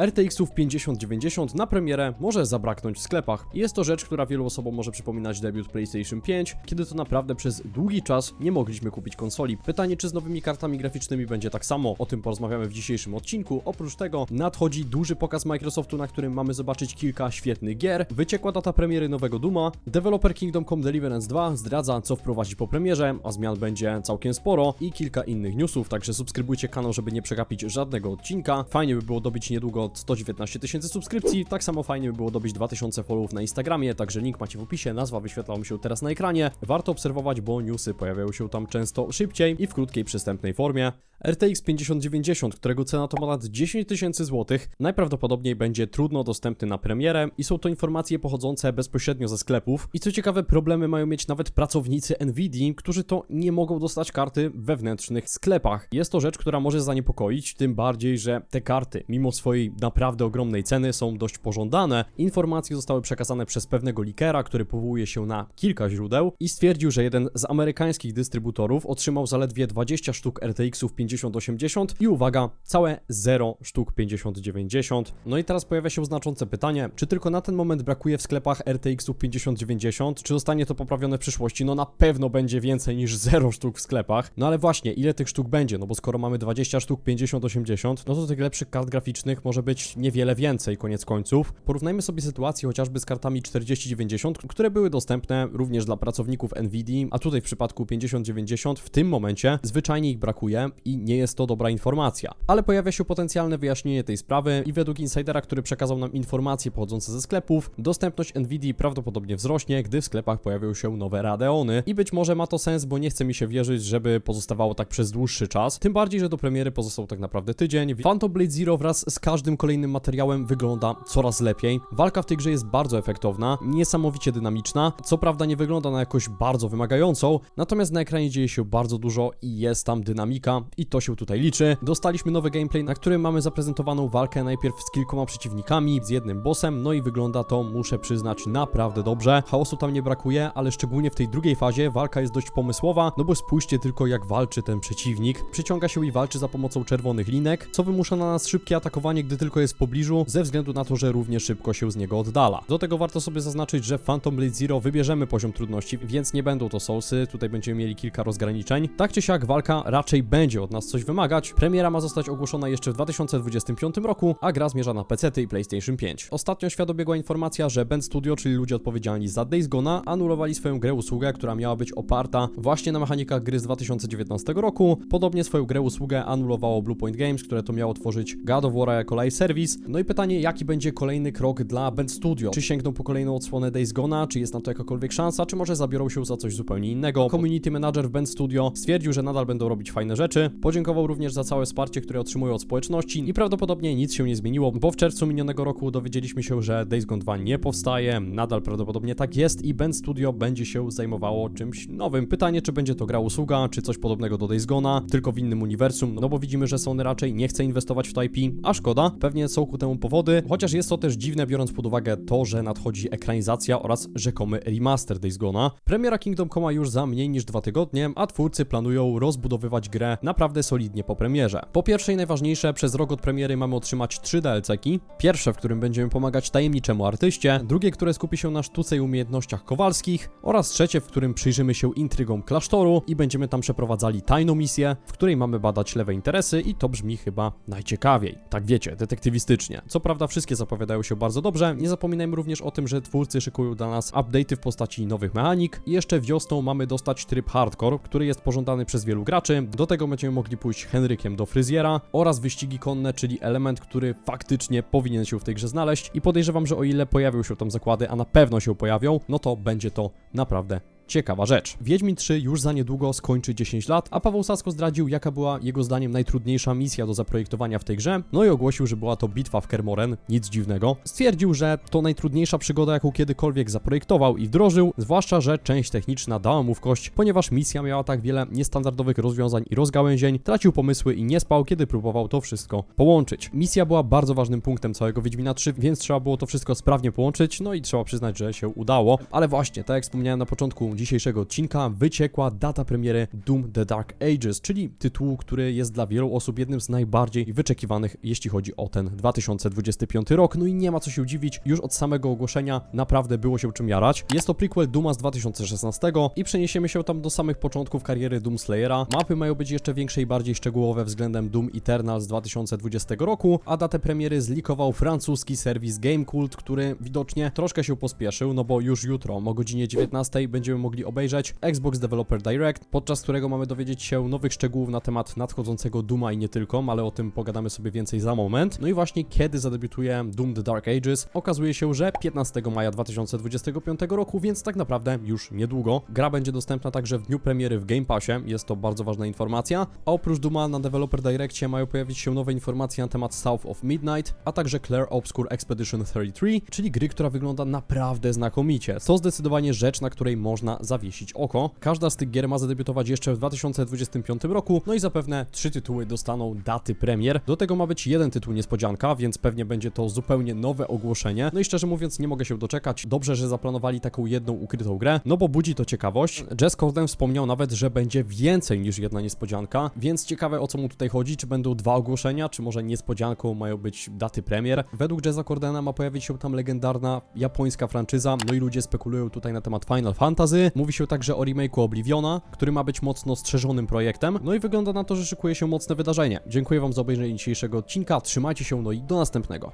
RTX-ów 5090 na premierę może zabraknąć w sklepach. Jest to rzecz, która wielu osobom może przypominać debiut PlayStation 5, kiedy to naprawdę przez długi czas nie mogliśmy kupić konsoli. Pytanie, czy z nowymi kartami graficznymi będzie tak samo, o tym porozmawiamy w dzisiejszym odcinku. Oprócz tego nadchodzi duży pokaz Microsoftu, na którym mamy zobaczyć kilka świetnych gier. Wyciekła data premiery nowego Duma. Developer Kingdom Come Deliverance 2 zdradza, co wprowadzi po premierze, a zmian będzie całkiem sporo i kilka innych newsów, także subskrybujcie kanał, żeby nie przegapić żadnego odcinka. Fajnie by było dobić niedługo 119 tysięcy subskrypcji, tak samo fajnie by było dobić 2000 followów na Instagramie, także link macie w opisie, nazwa wyświetlała mi się teraz na ekranie. Warto obserwować, bo newsy pojawiają się tam często szybciej i w krótkiej, przystępnej formie. RTX 5090, którego cena to ponad 10 tysięcy złotych, najprawdopodobniej będzie trudno dostępny na premierę i są to informacje pochodzące bezpośrednio ze sklepów. I co ciekawe, problemy mają mieć nawet pracownicy Nvidia, którzy to nie mogą dostać karty w wewnętrznych sklepach. Jest to rzecz, która może zaniepokoić, tym bardziej, że te karty, mimo swojej naprawdę ogromnej ceny, są dość pożądane. Informacje zostały przekazane przez pewnego likera, który powołuje się na kilka źródeł i stwierdził, że jeden z amerykańskich dystrybutorów otrzymał zaledwie 20 sztuk RTX-ów 5080 i uwaga, całe 0 sztuk 5090. No i teraz pojawia się znaczące pytanie, czy tylko na ten moment brakuje w sklepach RTX-ów 5090, czy zostanie to poprawione w przyszłości? No na pewno będzie więcej niż 0 sztuk w sklepach. No ale właśnie, ile tych sztuk będzie? No bo skoro mamy 20 sztuk 5080, no to tych lepszych kart graficznych może być niewiele więcej, koniec końców. Porównajmy sobie sytuację chociażby z kartami 4090, które były dostępne również dla pracowników Nvidia, a tutaj w przypadku 5090 w tym momencie zwyczajnie ich brakuje i nie jest to dobra informacja. Ale pojawia się potencjalne wyjaśnienie tej sprawy i według insidera, który przekazał nam informacje pochodzące ze sklepów, dostępność Nvidia prawdopodobnie wzrośnie, gdy w sklepach pojawią się nowe Radeony i być może ma to sens, bo nie chce mi się wierzyć, żeby pozostawało tak przez dłuższy czas, tym bardziej, że do premiery pozostał tak naprawdę tydzień. Phantom Blade Zero wraz z każdym kolejnym materiałem wygląda coraz lepiej. Walka w tej grze jest bardzo efektowna, niesamowicie dynamiczna, co prawda nie wygląda na jakoś bardzo wymagającą, natomiast na ekranie dzieje się bardzo dużo i jest tam dynamika i to się tutaj liczy. Dostaliśmy nowy gameplay, na którym mamy zaprezentowaną walkę najpierw z kilkoma przeciwnikami, z jednym bossem, no i wygląda to, muszę przyznać, naprawdę dobrze. Chaosu tam nie brakuje, ale szczególnie w tej drugiej fazie walka jest dość pomysłowa, no bo spójrzcie tylko jak walczy ten przeciwnik. Przyciąga się i walczy za pomocą czerwonych linek, co wymusza na nas szybkie atakowanie, gdy tylko jest w pobliżu, ze względu na to, że równie szybko się z niego oddala. Do tego warto sobie zaznaczyć, że w Phantom Blade Zero wybierzemy poziom trudności, więc nie będą to soulsy, tutaj będziemy mieli kilka rozgraniczeń. Tak czy siak walka raczej będzie od nas coś wymagać. Premiera ma zostać ogłoszona jeszcze w 2025 roku, a gra zmierza na PC i PlayStation 5. Ostatnio świat obiegła informacja, że Bend Studio, czyli ludzie odpowiedzialni za Days Gone, anulowali swoją grę usługę, która miała być oparta właśnie na mechanikach gry z 2019 roku. Podobnie swoją grę usługę anulowało Bluepoint Games, które to miało tworzyć God of War jako live service. No i pytanie, jaki będzie kolejny krok dla Bend Studio? Czy sięgną po kolejną odsłonę Days Gone, czy jest na to jakakolwiek szansa, czy może zabiorą się za coś zupełnie innego? Community Manager w Bend Studio stwierdził, że nadal będą robić fajne rzeczy. Podziękował również za całe wsparcie, które otrzymują od społeczności i prawdopodobnie nic się nie zmieniło, bo w czerwcu minionego roku dowiedzieliśmy się, że Days Gone 2 nie powstaje, nadal prawdopodobnie tak jest i Bend Studio będzie się zajmowało czymś nowym. Pytanie, czy będzie to gra usługa, czy coś podobnego do Days Gone'a, tylko w innym uniwersum, no bo widzimy, że Sony raczej nie chce inwestować w to IP, a szkoda, pewnie są ku temu powody, chociaż jest to też dziwne, biorąc pod uwagę to, że nadchodzi ekranizacja oraz rzekomy remaster Days Gone'a. Premiera Kingdom Come już za mniej niż dwa tygodnie, a twórcy planują rozbudowywać grę naprawdę solidnie po premierze. Po pierwsze i najważniejsze, przez rok od premiery mamy otrzymać trzy DLC-ki. Pierwsze, w którym będziemy pomagać tajemniczemu artyście, drugie, które skupi się na sztuce i umiejętnościach kowalskich oraz trzecie, w którym przyjrzymy się intrygom klasztoru i będziemy tam przeprowadzali tajną misję, w której mamy badać lewe interesy i to brzmi chyba najciekawiej. Tak wiecie, detektywistycznie. Co prawda wszystkie zapowiadają się bardzo dobrze, nie zapominajmy również o tym, że twórcy szykują dla nas update'y w postaci nowych mechanik i jeszcze wiosną mamy dostać tryb hardcore, który jest pożądany przez wielu graczy. Do tego będziemy mogli pójść Henrykiem do fryzjera oraz wyścigi konne, czyli element, który faktycznie powinien się w tej grze znaleźć i podejrzewam, że o ile pojawią się tam zakłady, a na pewno się pojawią, no to będzie to naprawdę Ciekawa rzecz. Wiedźmin 3 już za niedługo skończy 10 lat, a Paweł Sasko zdradził, jaka była jego zdaniem najtrudniejsza misja do zaprojektowania w tej grze, no i ogłosił, że była to bitwa w Kermoren, nic dziwnego. Stwierdził, że to najtrudniejsza przygoda, jaką kiedykolwiek zaprojektował i wdrożył, zwłaszcza, że część techniczna dała mu w kość, ponieważ misja miała tak wiele niestandardowych rozwiązań i rozgałęzień, tracił pomysły i nie spał, kiedy próbował to wszystko połączyć. Misja była bardzo ważnym punktem całego Wiedźmina 3, więc trzeba było to wszystko sprawnie połączyć, no i trzeba przyznać, że się udało, ale właśnie, tak jak wspomniałem na początku, dzisiejszego odcinka wyciekła data premiery Doom The Dark Ages, czyli tytułu, który jest dla wielu osób jednym z najbardziej wyczekiwanych, jeśli chodzi o ten 2025 rok. No i nie ma co się dziwić, już od samego ogłoszenia naprawdę było się czym jarać. Jest to prequel Duma z 2016 i przeniesiemy się tam do samych początków kariery Doomslayera. Mapy mają być jeszcze większe i bardziej szczegółowe względem Doom Eternal z 2020 roku, a datę premiery zlikował francuski serwis Gamecult, który widocznie troszkę się pospieszył, no bo już jutro o godzinie 19 będziemy mogli obejrzeć Xbox Developer Direct, podczas którego mamy dowiedzieć się nowych szczegółów na temat nadchodzącego Duma i nie tylko, ale o tym pogadamy sobie więcej za moment. No i właśnie kiedy zadebiutuje Doom The Dark Ages, okazuje się, że 15 maja 2025 roku, więc tak naprawdę już niedługo. Gra będzie dostępna także w dniu premiery w Game Passie, jest to bardzo ważna informacja, a oprócz Duma na Developer Direccie mają pojawić się nowe informacje na temat South of Midnight, a także Claire Obscure Expedition 33, czyli gry, która wygląda naprawdę znakomicie. To zdecydowanie rzecz, na której można zawiesić oko. Każda z tych gier ma zadebiutować jeszcze w 2025 roku, no i zapewne trzy tytuły dostaną daty premier. Do tego ma być jeden tytuł niespodzianka, więc pewnie będzie to zupełnie nowe ogłoszenie. No i szczerze mówiąc, nie mogę się doczekać. Dobrze, że zaplanowali taką jedną ukrytą grę, no bo budzi to ciekawość. Jess Corden wspomniał nawet, że będzie więcej niż jedna niespodzianka, więc ciekawe o co mu tutaj chodzi, czy będą dwa ogłoszenia, czy może niespodzianką mają być daty premier. Według Jessa Cordena ma pojawić się tam legendarna japońska franczyza, no i ludzie spekulują tutaj na temat Final Fantasy. Mówi się także o remake'u Obliviona, który ma być mocno strzeżonym projektem, no i wygląda na to, że szykuje się mocne wydarzenie. Dziękuję wam za obejrzenie dzisiejszego odcinka, trzymajcie się, no i do następnego.